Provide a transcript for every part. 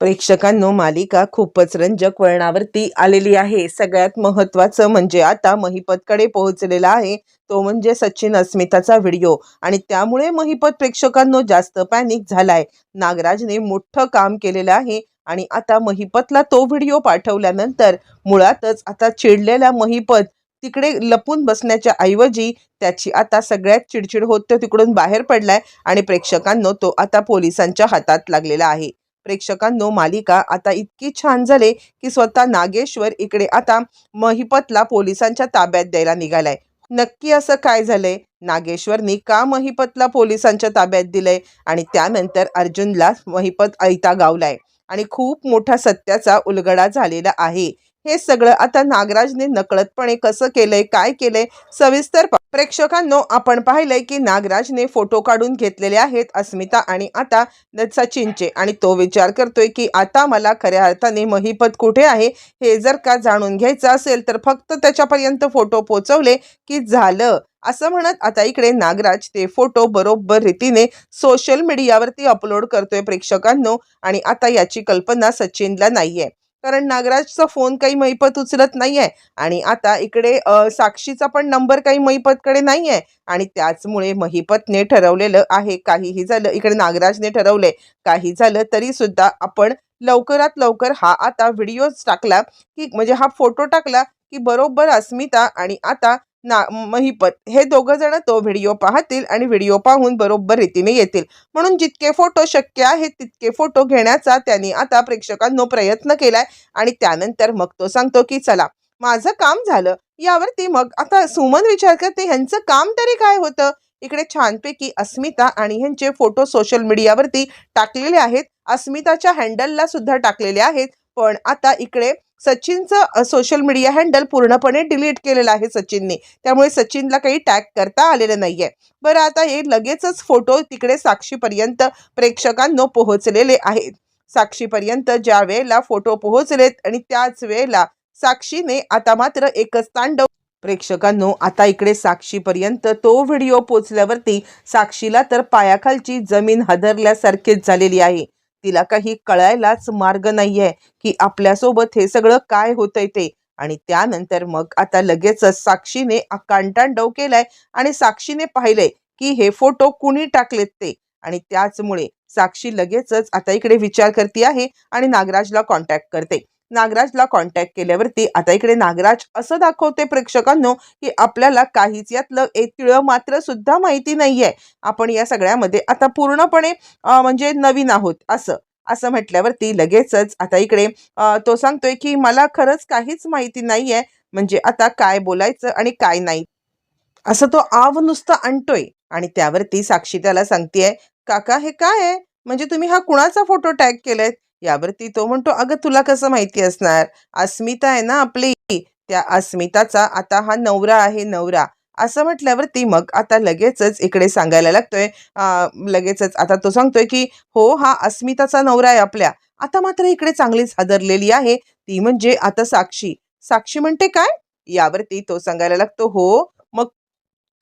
प्रेक्षकांनो मालिका खूपच रंजक वळणावरती आलेली आहे. सगळ्यात महत्त्वाचं म्हणजे आता महिपतकडे पोहोचलेला आहे. तो म्हणजे सचिन अस्मिताचा व्हिडिओ. आणि त्यामुळे महिपत प्रेक्षकांनो जास्त पॅनिक झालाय. नागराजने मोठं काम केलेलं आहे. आणि आता महिपतला तो व्हिडिओ पाठवल्यानंतर मुळातच आता चिडलेला महिपत तिकडे लपून बसण्याच्या ऐवजी त्याची आता सगळ्यात चिडचिड होत तिकडून बाहेर पडलाय. आणि प्रेक्षकांनो तो आता पोलिसांच्या हातात लागलेला आहे. प्रेक्षकांनो मालिका आता इतकी छान झाले की स्वतः नागेश्वर इकडे आता महिपतला पोलिसांच्या ताब्यात द्यायला निघालाय. नक्की असं काय झालंय? नागेश्वरनी का महिपतला पोलिसांच्या ताब्यात दिलंय? आणि त्यानंतर अर्जुनला महिपत ऐता गावलाय आणि खूप मोठा सत्याचा उलगडा झालेला आहे. हे सगळं आता नागराजने नकळतपणे कसं केलंय काय केलंय सविस्तर प्रेक्षकांनो आपण पाहिलंय की नागराजने फोटो काढून घेतलेले आहेत अस्मिता आणि आता न- सचिनचे आणि तो विचार करतोय की आता मला खऱ्या अर्थाने महिपत कुठे आहे हे जर का जाणून घ्यायचं असेल तर फक्त त्याच्यापर्यंत फोटो पोचवले की झालं. असं म्हणत आता इकडे नागराज ते फोटो बरोबर रीतीने सोशल मीडियावरती अपलोड करतोय प्रेक्षकांनो. आणि आता याची कल्पना सचिनला नाहीये. कारण नागराजचा फोन काही मैपत उचलत नाही आहे आणि आता इकडे साक्षीचा पण नंबर काही महिपतकडे आहे आणि त्याचमुळे महिपतने ठरवलेलं आहे काहीही झालं इकडे नागराजने ठरवले काही झालं तरी सुद्धा आपण लवकरात लवकर हा आता व्हिडिओ टाकला की म्हणजे हा फोटो टाकला की बरोबर अस्मिता आणि आता ना महिपत हे दोघं जण तो व्हिडिओ पाहतील आणि व्हिडिओ पाहून बरोबर रीतीने येतील. म्हणून जितके फोटो शक्य आहेत तितके फोटो घेण्याचा त्यांनी आता प्रेक्षकांनो प्रयत्न केलाय आणि त्यानंतर मग तो सांगतो की चला माझं काम झालं. यावरती मग आता सुमन विचार करते ह्यांचं काम तरी काय होतं? इकडे छानपैकी अस्मिता आणि ह्यांचे फोटो सोशल मीडियावरती टाकलेले आहेत. अस्मिताच्या हँडलला सुद्धा टाकलेले आहेत. पण आता इकडे सचिनचं सोशल मीडिया हँडल पूर्णपणे डिलीट केलेलं आहे सचिनने. त्यामुळे सचिनला काही टॅग करता आलेलं नाहीये. बरं आता हे लगेचच फोटो तिकडे साक्षीपर्यंत प्रेक्षकांनो पोहोचलेले आहेत. साक्षीपर्यंत ज्या वेळेला फोटो पोहोचलेत आणि त्याच वेळेला साक्षीने आता मात्र एकच तांडव प्रेक्षकांनो आता इकडे साक्षीपर्यंत तो व्हिडिओ पोचल्यावरती साक्षीला तर पायाखालची जमीन हादरल्यासारखीच झालेली आहे. तिला काही कळायलाच मार्ग नाहीये की आपल्यासोबत हे सगळं काय होतंय ते. आणि त्यानंतर मग आता लगेचच साक्षीने कांटांडव केलाय आणि साक्षीने पाहिलंय की हे फोटो कुणी टाकलेत ते. आणि त्याचमुळे साक्षी लगेचच आता इकडे विचार करते आहे आणि नागराजला कॉन्टॅक्ट करते. नागराजला कॉन्टॅक्ट केल्यावरती आता इकडे नागराज असं दाखवते प्रेक्षकांनो की आपल्याला काहीच यातलं एक तिळ मात्र सुद्धा माहिती नाहीये. आपण या सगळ्यामध्ये आता पूर्णपणे म्हणजे नवीन आहोत असं. असं म्हटल्यावरती लगेचच आता इकडे तो सांगतोय की मला खरंच काहीच माहिती नाहीये म्हणजे आता काय बोलायचं आणि काय नाही. असं तो आव नुसतं आणतोय आणि त्यावरती साक्षी त्याला सांगतेय काका हे काय आहे? म्हणजे तुम्ही हा कुणाचा फोटो टॅग केलाय? यावरती तो म्हणतो अगं तुला कसं माहिती असणार? अस्मिता आहे ना आपली. त्या अस्मिताचा आता हा नवरा आहे नवरा. असं म्हटल्यावरती मग आता लगेचच इकडे सांगायला लागतोय. लगेचच आता तो सांगतोय की हो हा अस्मिताचा नवरा आहे आपल्या. आता मात्र इकडे चांगलीच हादरलेली आहे. ती म्हणजे आता साक्षी. साक्षी म्हणते काय? यावरती तो सांगायला लागतो हो मग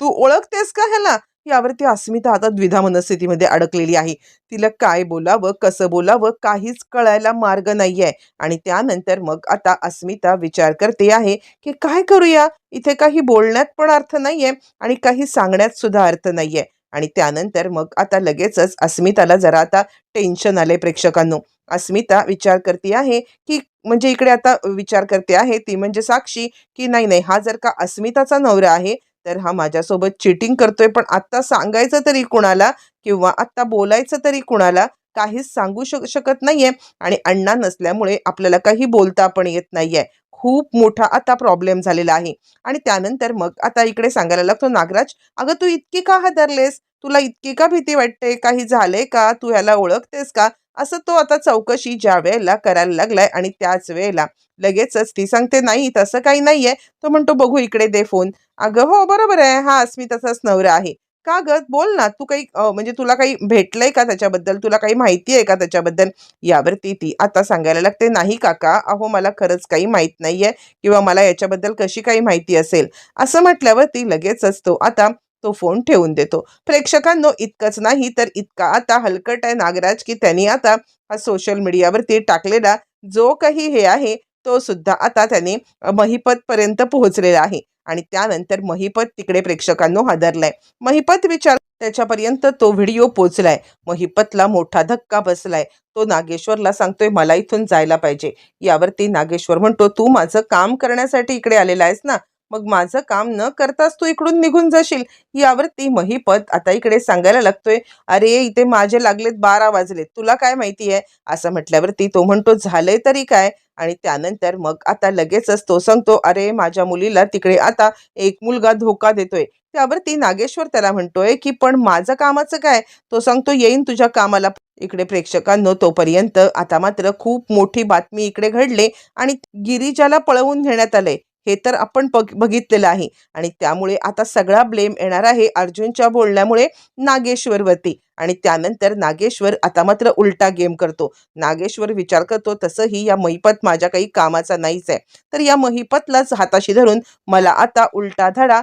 तू ओळखतेस का ह्याला? यावरती अस्मिता आता द्विधा मनस्थितीमध्ये अडकलेली आहे. तिला काय बोलावं कसं बोलावं काहीच कळायला मार्ग नाही आहे आणि त्यानंतर मग आता अस्मिता विचार करते आहे की काय करूया? इथे काही बोलण्यात पण अर्थ नाही आहे आणि काही सांगण्यात सुद्धा अर्थ आहे आणि त्यानंतर मग आता लगेचच अस्मिताला जरा आता टेन्शन आले प्रेक्षकांनो. अस्मिता विचार करते आहे की म्हणजे इकडे आता विचार करते आहे ती म्हणजे साक्षी की नाही नाही हा जर का अस्मिताचा नवरा आहे तर हा माझ्यासोबत चिटिंग करतोय. पण आत्ता सांगायचं तरी कुणाला किंवा आत्ता बोलायचं तरी कुणाला काहीच सांगू शक शकत नाहीये. आणि अण्णा नसल्यामुळे आपल्याला काही बोलता पण येत नाहीये. खूप मोठा आता प्रॉब्लेम झालेला आहे. आणि त्यानंतर मग आता इकडे सांगायला लागतो नागराज अगं तू इतकी का हादरलेस? तुला इतकी का भीती वाटते? काही झालंय का? तू ह्याला ओळखतेस का? असं तो आता चौकशी ज्या वेळेला करायला लागलाय आणि त्याच वेळेला लगेचच ती सांगते नाही तसं काही नाहीये. तो म्हणतो बघू इकडे दे फोन अगं हो बरोबर आहे. हा अस्मिताचाच नवरा आहे. का गत बोल ना. तू काही म्हणजे तुला काही भेटलंय का त्याच्याबद्दल? तुला काही माहिती आहे का त्याच्याबद्दल? यावरती ती आता सांगायला लागते. नाही काका. अहो मला खरंच काही माहीत नाही आहे किंवा मला याच्याबद्दल कशी काही माहिती असेल? असं म्हटल्यावर ती लगेचच तो आता तो फोन ठेवून देतो. प्रेक्षकांनो इतकंच नाही तर इतका आता हलकट आहे नागराज की त्यांनी आता हा सोशल मीडियावरती टाकलेला जो काही हे आहे तो सुद्धा आता त्याने महिपतपर्यंत पोहोचलेला आहे. आणि त्यानंतर महिपत तिकडे प्रेक्षकांनो हादरलाय. महिपत विचार त्याच्यापर्यंत तो व्हिडिओ पोचलाय. महिपतला मोठा धक्का बसलाय. तो नागेश्वरला सांगतोय मला इथून जायला पाहिजे. यावरती नागेश्वर म्हणतो तू माझं काम करण्यासाठी इकडे आलेला आहेस ना? मग माझं काम न करताच तू इकडून निघून जाशील. यावरती महिपत आता इकडे सांगायला लागतोय अरे इथे माझे लागलेत बारा वाजलेत. तुला काय माहिती आहे असं म्हटल्यावरती तो म्हणतो झालंय तरी काय? आणि त्यानंतर मग आता लगेचच तो सांगतो अरे माझ्या मुलीला तिकडे आता एक मुलगा धोका देतोय. त्यावरती नागेश्वर त्याला म्हणतोय की पण माझं कामाचं काय? तो सांगतो येईन तुझ्या कामाला. इकडे प्रेक्षकांनो तोपर्यंत आता मात्र खूप मोठी बातमी इकडे घडले आणि गिरिजाला पळवून घेण्यात आले हे तर आपण बघ बघितलेलं आहे. आणि त्यामुळे आता सगळा ब्लेम येणार आहे अर्जुनच्या बोलण्यामुळे नागेश्वरवरती. आणि त्यानंतर नागेश्वर आता मात्र उलटा गेम करतो. नागेश्वर विचार करतो तसंही या महिपत माझ्या काही कामाचा नाहीच आहे. तर या महिपतलाच हाताशी धरून मला आता उलटा धडा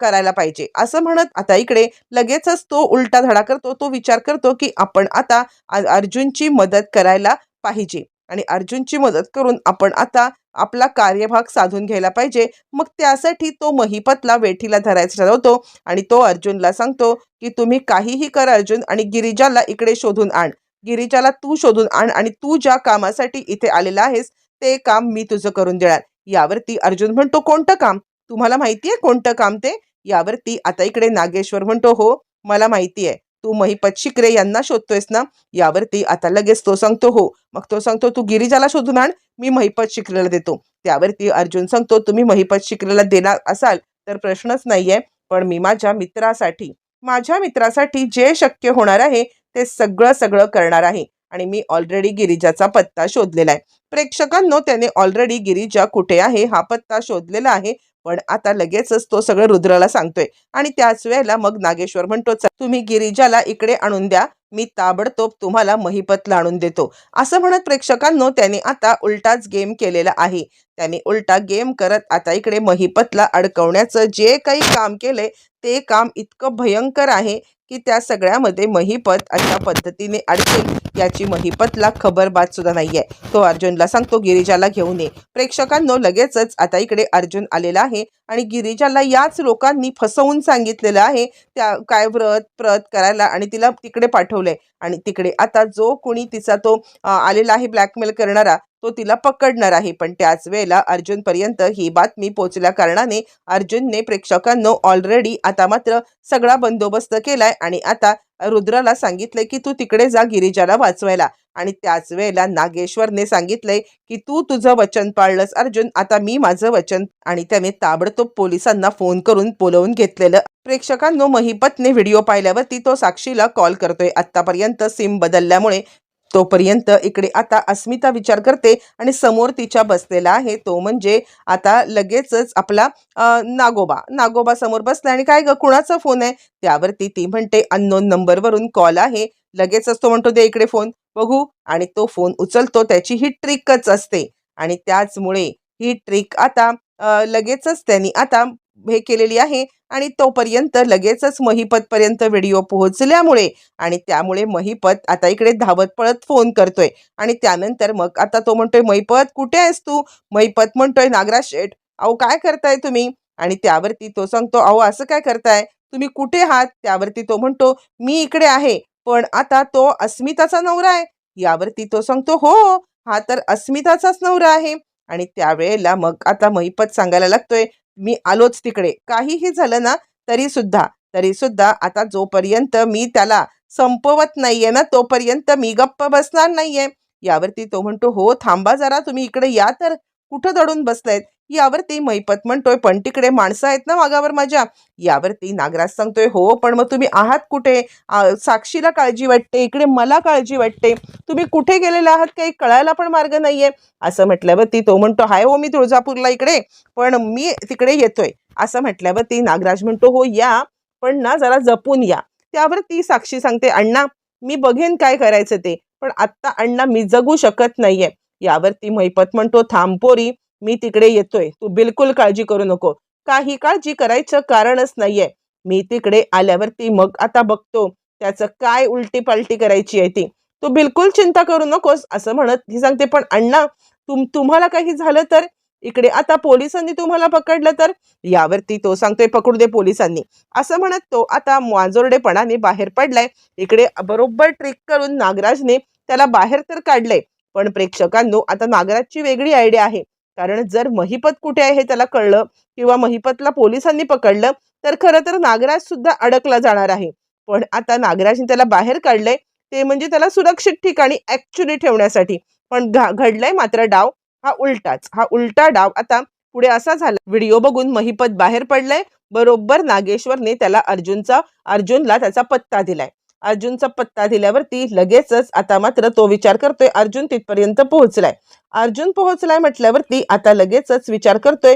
करायला पाहिजे. असं म्हणत आता इकडे लगेचच तो उलटा धडा करतो. तो विचार करतो की आपण आता अर्जुनची मदत करायला पाहिजे. आणि अर्जुनची मदत करून आपण आता आपला कार्यभाग साधून घ्यायला पाहिजे. मग त्यासाठी तो महिपतला वेठीला धरायचा ठरवतो आणि तो अर्जुनला सांगतो की तुम्ही काहीही कर अर्जुन आणि गिरिजाला इकडे शोधून आण. गिरिजाला तू शोधून आण आणि तू ज्या कामासाठी इथे आलेला आहेस ते काम मी तुझं करून देणार. यावरती अर्जुन म्हणतो कोणतं काम? तुम्हाला माहिती आहे कोणतं काम ते? यावरती आता इकडे नागेश्वर म्हणतो हो मला माहिती आहे तू महिपत शिकरे यांना शोधतोयस ना? यावरती आता लगेच तो सांगतो हो. मग तो सांगतो तू गिरिजाला शोधून आण मी महिपत शिकरेला देतो. त्यावरती अर्जुन सांगतो तुम्ही महिपत शिकरेला देणार असाल तर प्रश्नच नाहीये पण मी माझ्या मित्रासाठी माझ्या मित्रासाठी जे शक्य होणार आहे ते सगळं सगळं करणार आहे आणि मी ऑलरेडी गिरिजाचा पत्ता शोधलेला आहे. प्रेक्षकांनो त्याने ऑलरेडी गिरिजा कुठे आहे हा पत्ता शोधलेला आहे. पण आता लगेचच तो सगळं रुद्राला सांगतोय. आणि त्याच वेळेला मग नागेश्वर म्हणतो तुम्ही गिरिजाला इकडे आणून द्या. मी ताबडतोब तुम्हाला महिपतला आणून देतो. असं म्हणत प्रेक्षकांनो त्याने आता उलटाच गेम केलेला आहे. त्याने उलटा गेम करत आता इकडे महिपतला अडकवण्याचं जे काही काम केले ते काम इतकं भयंकर आहे की त्या सगळ्यामध्ये महिपत अशा पद्धतीने अडकेल. याची महिपतला खबरबात सुद्धा नाहीये. तो अर्जुनला सांगतो गिरिजाला घेऊन ये. प्रेक्षकांनो लगेचच आता इकडे अर्जुन आलेला आहे आणि गिरिजाला याच लोकांनी फसवून सांगितलेलं आहे. त्या काय व्रत प्रत करायला आणि तिला तिकडे पाठवलंय. आणि तिकडे आता जो कोणी तिचा तो आलेला आहे ब्लॅकमेल करणारा तो तिला पकडणार आहे. पण त्याच वेळेला अर्जुनपर्यंत ही बातमी पोचल्या कारणाने अर्जुनने प्रेक्षकांनो ऑलरेडी आता मात्र सगळा बंदोबस्त केलाय आणि आता रुद्राला सांगितलंय की तू तिकडे जा गिरिजाला वाचवायला. आणि त्याच वेळेला नागेश्वरने सांगितलंय की तू तुझं वचन पाळलंस अर्जुन आता मी माझं वचन आणि त्याने ताबडतोब पोलिसांना फोन करून बोलवून घेतलेलं. प्रेक्षकांनो महिपतने व्हिडिओ पाहिल्यावरती तो साक्षीला कॉल करतोय. आतापर्यंत सिम बदलल्यामुळे तोपर्यंत इकडे आता अस्मिता विचार करते आणि समोर तिच्या बसलेला आहे. तो म्हणजे आता लगेचच आपला नागोबा. नागोबा समोर बसला आणि काय ग कुणाचा फोन आहे? त्यावरती ती म्हणते अननोन नंबरवरून कॉल आहे. लगेचच तो म्हणतो दे इकडे फोन बघू. आणि तो फोन उचलतो. त्याची ही ट्रिकच असते. आणि त्याचमुळे ही ट्रिक आता लगेचच त्यांनी आता हे केलेली आहे आणि तोपर्यंत लगेचच महिपतपर्यंत व्हिडिओ पोहोचल्यामुळे आणि त्यामुळे महिपत आता इकडे धावत पळत फोन करतोय आणि त्यानंतर मग आता तो म्हणतोय महिपत कुठे आहेस तू? महिपत म्हणतोय नागराज शेठ. अहो काय करताय तुम्ही? आणि त्यावरती तो सांगतो अहो असं काय करताय? तुम्ही कुठे आहात? त्यावरती तो म्हणतो मी इकडे आहे पण आता तो अस्मिताचा नवरा आहे. यावरती तो सांगतो हो हा तर अस्मिताचाच नवरा आहे. आणि त्यावेळेला मग आता महिपत सांगायला लागतोय मी आलोच तिकडे. काहीही झालं ना तरी सुद्धा तरी सुद्धा आता जोपर्यंत मी त्याला संपवत नाहीये ना तोपर्यंत मी गप्प बसणार नाहीये. यावरती तो म्हणतो हो थांबा जरा तुम्ही इकडे या तर. कुठं दडून बसलायत यावरती मैपत म्हणतोय पण तिकडे माणसं आहेत ना मागावर माझ्या? यावरती नागराज सांगतोय हो पण मग तुम्ही आहात कुठे? आ, साक्षीला काळजी वाटते इकडे मला काळजी वाटते. तुम्ही कुठे गेलेले आहात? काही कळायला पण मार्ग नाहीये. असं म्हटल्यावरती तो म्हणतो हाय हो मी तुळजापूरला इकडे पण मी तिकडे येतोय. असं म्हटल्यावरती नागराज म्हणतो हो या पण ना जरा जपून या. त्यावर ती साक्षी सांगते अण्णा मी बघेन काय करायचं ते पण आत्ता अण्णा मी जगू शकत नाहीये. यावरती मैपत म्हणतो थांबपोरी मी तिकडे येतोय. तू बिलकुल काळजी करू नको. काही काळजी करायचं कारणच नाहीये. मी तिकडे आल्यावरती मग आता बघतो त्याचं काय उलटी पालटी करायची आहे ती. तू बिलकुल चिंता करू नकोस असं म्हणत ही सांगते. पण अण्णा तुम तुम्हाला काही झालं तर? इकडे आता पोलिसांनी तुम्हाला पकडलं तर? यावरती तो सांगतोय पकडू दे पोलिसांनी. असं म्हणत तो आता मांजोरडेपणाने बाहेर पडलाय. इकडे बरोबर ट्रिक करून नागराजने त्याला बाहेर तर काढलंय. पण प्रेक्षकांनो आता नागराजची वेगळी आयडिया आहे. कारण जर महिपत कुठे आहे हे त्याला कळलं किंवा महिपतला पोलिसांनी पकडलं तर खरं तर नागराज सुद्धा अडकला जाणार आहे. पण आता नागराजने त्याला बाहेर काढलंय ते म्हणजे त्याला सुरक्षित ठिकाणी ऍक्च्युली ठेवण्यासाठी. पण घा- घडलाय मात्र डाव हा उलटाच हा उलटा डाव. आता पुढे असा झाला व्हिडिओ बघून महिपत बाहेर पडलाय बरोबर नागेश्वरने त्याला अर्जुनचा अर्जुनला त्याचा पत्ता दिलाय. अर्जुनचा पत्ता दिल्यावरती लगेचच आता मात्र तो विचार करतोय अर्जुन तिथपर्यंत पोहोचलाय. अर्जुन पोहोचलाय म्हटल्यावरती आता लगेचच विचार करतोय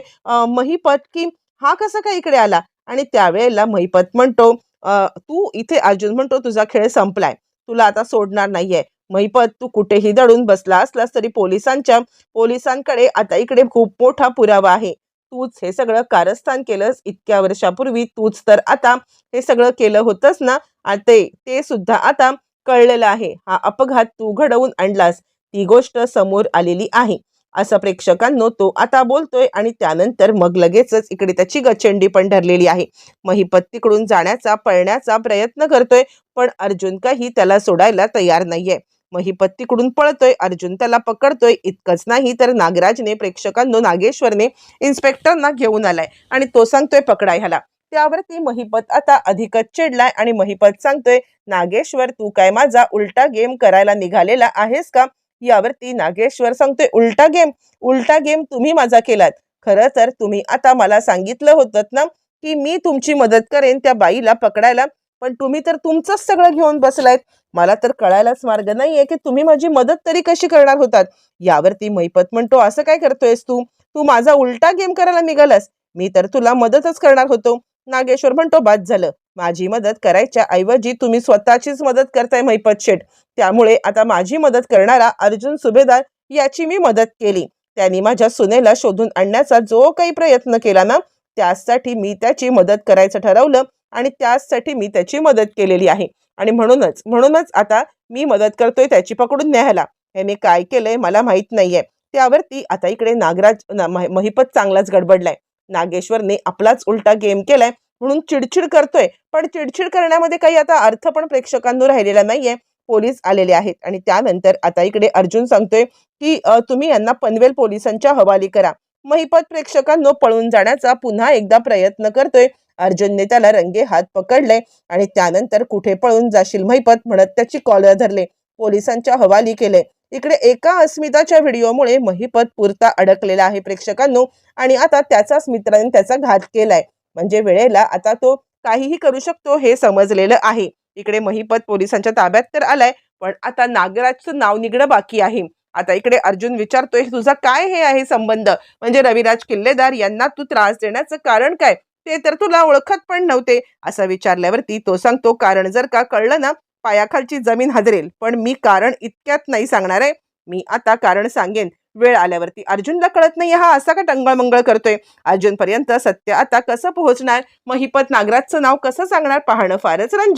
महिपत की हा कसा काय इकडे आला? आणि त्यावेळेला महिपत म्हणतो तू इथे अर्जुन म्हणतो तुझा खेळ संपलाय. तुला आता सोडणार नाहीये. महिपत तू कुठेही दडून बसला असलास तरी पोलिसांच्या पोलिसांकडे आता इकडे खूप मोठा पुरावा आहे. तूच हे सगळं कारस्थान केलंस इतक्या वर्षापूर्वी तूच तर आता हे सगळं केलं होतंस ना? आ ते ते सुद्धा आता कळलेलं आहे. हा अपघात तू घडवून आणलास. ती गोष्ट समोर आलेली आहे. असं प्रेक्षकांनो तो आता बोलतोय आणि त्यानंतर मग लगेचच इकडे त्याची गचंडी पण ठरलेली आहे. महिपत तिकडून जाण्याचा पळण्याचा प्रयत्न करतोय पण अर्जुन काही त्याला सोडायला तयार नाहीये. महिपत तिकडून पळतोय? अर्जुन त्याला पकडतोय. इतकंच नाही तर नागराजने प्रेक्षकांनो नागेश्वरने इन्स्पेक्टरना घेऊन आलाय आणि तो सांगतोय पकडाय ह्याला. त्यावरती महिपत आता अधिकच चिडलाय आणि महिपत सांगतोय नागेश्वर तू काय माझा उलटा गेम करायला निघालेला आहेस का? यावरती नागेश्वर सांगतोय उलटा गेम? उलटा गेम तुम्ही माझा केलात. खरं तर तुम्ही आता मला सांगितलं होतं ना की मी तुमची मदत करेन त्या बाईला पकडायला. पण तुम्ही तर तुमचंच सगळं घेऊन बसलायत. मला तर कळायलाच मार्ग नाहीये की तुम्ही माझी मदत तरी कशी करणार होतात. यावरती मैपत म्हणतो असं काय करतोयस तू? तू माझा उलटा गेम करायला निघालास. मी तर तुला मदतच करणार होतो. नागेश्वर म्हणतो बाद झालं. माझी मदत करायच्या ऐवजी तुम्ही स्वतःचीच मदत करताय मैपत शेठ. त्यामुळे आता माझी मदत करणारा अर्जुन सुभेदार याची मी मदत केली. त्यांनी माझ्या सुनेला शोधून आणण्याचा जो काही प्रयत्न केला ना त्यासाठी मी त्याची मदत करायचं ठरवलं. आणि त्याचसाठी मी त्याची मदत केलेली आहे. आणि म्हणूनच म्हणूनच आता मी मदत करतोय त्याची पकडून न्यायला. याने काय केलंय मला माहीत नाहीये. त्यावरती आता इकडे नागराज ना- महिपत चांगलाच गडबडलाय. नागेश्वरने आपलाच उलटा गेम केलाय म्हणून चिडचिड करतोय. पण चिडचिड करण्यामध्ये काही आता अर्थ पण प्रेक्षकांनो राहिलेला नाहीये. पोलीस आलेले आहेत आणि त्यानंतर आता इकडे अर्जुन सांगतोय की तुम्ही यांना पनवेल पोलिसांच्या हवाली करा. महिपत प्रेक्षकांनो पळून जाण्याचा पुन्हा एकदा प्रयत्न करतोय. अर्जुनने त्याला रंगे हात पकडले आणि त्यानंतर कुठे पळून जाशील महिपत म्हणत त्याची कॉलर धरले. पोलिसांच्या हवाली केले. इकडे एका अस्मिताच्या व्हिडिओमुळे महिपत पुरता अडकलेला आहे प्रेक्षकांनो आणि आता त्याचाच मित्राने त्याचा घात केलाय. म्हणजे वेळेला आता तो काहीही करू शकतो हे समजलेलं आहे. इकडे महिपत पोलिसांच्या ताब्यात तर आलाय पण आता नागराजचं नाव निघणं बाकी आहे. आता इकडे अर्जुन विचारतोय तुझा काय हे आहे संबंध? म्हणजे रविराज किल्लेदार यांना तू त्रास देण्याचं कारण काय? ते तर तुला ओळखत पण नव्हते असं विचारल्यावरती तो सांगतो कारण जर का कळलं ना पायाखालची जमीन हजरेल पण मी कारण इतक्यात नाही सांगणार आहे. मी आता कारण सांगेन. वेळ आल्यावरती अर्जुनला कळत नाही हा असा का टंगळमंगळ करतोय? अर्जुनपर्यंत सत्य आता कसं पोहोचणार? महिपत नागराजचं नाव कसं सांगणार? पाहणं फारच रंज